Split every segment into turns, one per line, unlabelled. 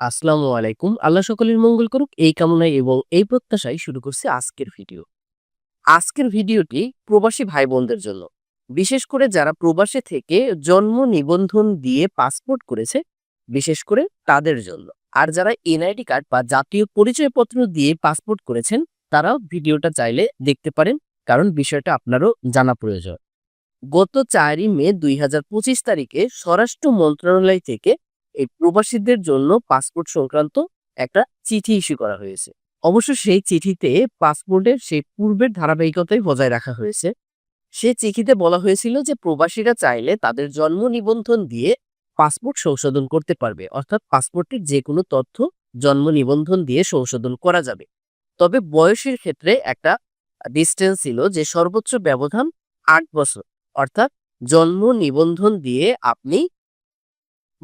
আসসালামু আলাইকুম। আল্লাহ সকলের মঙ্গল করুক এই কামনায় এবং এই প্রত্যাশায় শুরু করছি আজকের ভিডিও। আজকের ভিডিওটি প্রবাসী ভাই বোনদের জন্য। বিশেষ করে যারা প্রবাসে থেকে জন্ম নিবন্ধন দিয়ে পাসপোর্ট করেছে, বিশেষ করে তাদের জন্য। আর যারা এনআইডি কার্ড বা জাতীয় পরিচয়পত্র দিয়ে পাসপোর্ট করেছেন, তারাও ভিডিওটা চাইলে দেখতে পারেন। কারণ বিষয়টা আপনারও জানা প্রয়োজন। গত চারই মে ২০২৫ তারিখে স্বরাষ্ট্র মন্ত্রণালয় থেকে এই প্রবাসীদের জন্য পাসপোর্ট সংক্রান্ত একটা চিঠি ইস্যু করা হয়েছে। অবশ্য সেই চিঠিতে পাসপোর্টের সেই পূর্বের ধারাবাহিকতাই বজায় রাখা হয়েছে। সে চিঠিতে বলা হয়েছিল যে প্রবাসীরা চাইলে তাদের জন্ম নিবন্ধন দিয়ে পাসপোর্ট সংশোধন করতে পারবে। অর্থাৎ পাসপোর্টের যেকোনো তথ্য জন্ম নিবন্ধন দিয়ে সংশোধন করা যাবে। তবে বয়সের ক্ষেত্রে একটা ডিস্টেন্স ছিল যে সর্বোচ্চ ব্যবধান আট বছর। অর্থাৎ জন্ম নিবন্ধন দিয়ে আপনি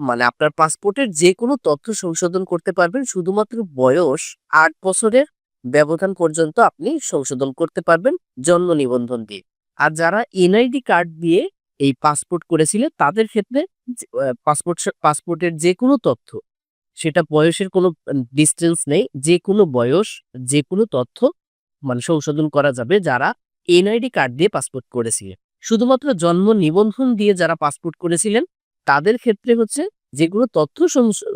মানে আপনার পাসপোর্টের যে কোনো তথ্য সংশোধন করতে পারবেন শুধুমাত্র বয়স আট বছরের ব্যবধান পর্যন্ত আপনি সংশোধন করতে পারবেন জন্ম নিবন্ধন দিয়ে। আর যারা এনআইডি কার্ড দিয়ে এই পাসপোর্ট করেছিলেন তাদের ক্ষেত্রে পাসপোর্ট পাসপোর্টের যেকোনো তথ্য সেটা বয়সের কোনো ডিসটেন্স নেই। যেকোনো বয়স, যে কোনো তথ্য মানে সংশোধন করা যাবে যারা এনআইডি কার্ড দিয়ে পাসপোর্ট করেছিলেন। শুধুমাত্র জন্ম নিবন্ধন দিয়ে যারা পাসপোর্ট করেছিলেন তাদের ক্ষেত্রে হচ্ছে যেগুলো তথ্য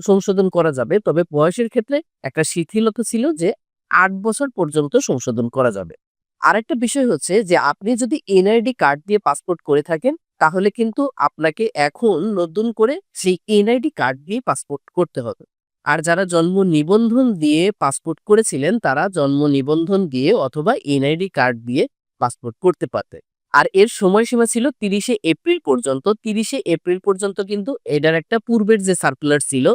সংশোধন করা যাবে, তবে বয়সের ক্ষেত্রে একটা শিথিলতা ছিল যে আট বছর পর্যন্ত সংশোধন করা যাবে। আরেকটা বিষয় হচ্ছে যে আপনি যদি এনআইডি কার্ড দিয়ে পাসপোর্ট করে থাকেন, তাহলে কিন্তু আপনাকে এখন নতুন করে সেই এনআইডি কার্ড দিয়ে পাসপোর্ট করতে হবে। আর যারা জন্ম নিবন্ধন দিয়ে পাসপোর্ট করেছিলেন, তারা জন্ম নিবন্ধন দিয়ে অথবা এনআইডি কার্ড দিয়ে পাসপোর্ট করতে পারতেন। আর এর সময়সীমা ছিল ৩০শে এপ্রিল পর্যন্ত। ৩০শে এপ্রিল পর্যন্ত কিন্তু এটার একটা পূর্বের যে সার্কুলার ছিল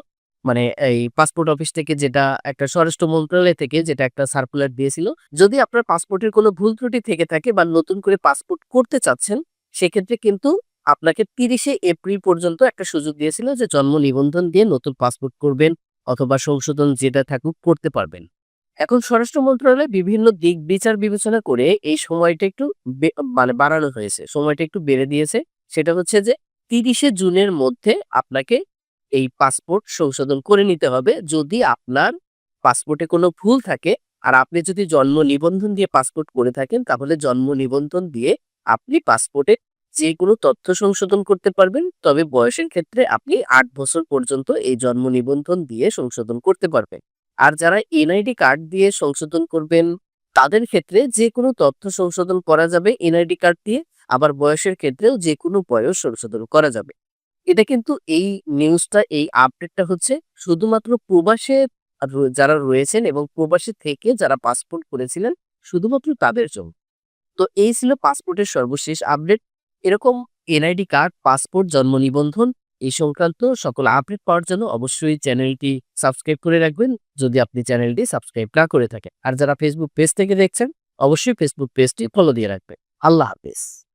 মানে এই পাসপোর্ট অফিস থেকে যেটা একটা স্বরাষ্ট্র মন্ত্রণালয় থেকে যেটা একটা সার্কুলার দিয়েছিল। যদি আপনার পাসপোর্টের কোনো ভুল ত্রুটি থেকে থাকে বা নতুন করে পাসপোর্ট করতে চাচ্ছেন, সেক্ষেত্রে কিন্তু আপনাকে ৩০শে এপ্রিল পর্যন্ত একটা সুযোগ দিয়েছিল যে জন্ম নিবন্ধন দিয়ে নতুন পাসপোর্ট করবেন অথবা সংশোধন যেটা থাকুক করতে পারবেন। এখন স্বরাষ্ট্র মন্ত্রণালয় বিভিন্ন দিক বিচার বিবেচনা করে এই সময়টা একটু মানে বাড়ানো হয়েছে। সময়টা একটু বেড়ে দিয়েছে। সেটা হচ্ছে যে ৩০শে জুনের মধ্যে আপনাকে এই পাসপোর্ট সংশোধন করে নিতে হবে। যদি আপনার পাসপোর্টে কোনো ভুল থাকে আর আপনি যদি জন্ম নিবন্ধন দিয়ে পাসপোর্ট করে থাকেন, তাহলে জন্ম নিবন্ধন দিয়ে আপনি পাসপোর্টে যেকোনো তথ্য সংশোধন করতে পারবেন। তবে বয়সের ক্ষেত্রে আপনি আট বছর পর্যন্ত এই জন্ম নিবন্ধন দিয়ে সংশোধন করতে পারবেন। আর যারা এনআইডি কার্ড দিয়ে সংশোধন করবেন তাদের ক্ষেত্রে যেকোনো তথ্য সংশোধন করা যাবে এনআইডি কার্ড দিয়ে। আবার বয়সের ক্ষেত্রেও যেকোনো বয়স সংশোধন করা যাবে। এটা কিন্তু এই নিউজটা এই আপডেটটা হচ্ছে শুধুমাত্র প্রবাসে যারা রয়েছেন এবং প্রবাসী থেকে যারা পাসপোর্ট করেছিলেন শুধুমাত্র তাদের জন্য। তো এই ছিল পাসপোর্টের সর্বশেষ আপডেট। এরকম এনআইডি কার্ড, পাসপোর্ট, জন্ম নিবন্ধন এই সংক্রান্ত সকল আপডেট পাওয়ার জন্য অবশ্যই চ্যানেলটি সাবস্ক্রাইব করে রাখবেন, যদি আপনি চ্যানেলটি সাবস্ক্রাইব না করে থাকেন। আর যারা ফেসবুক পেজ থেকে দেখছেন, অবশ্যই ফেসবুক পেজটি ফলো দিয়ে রাখবেন। আল্লাহ হাফেজ।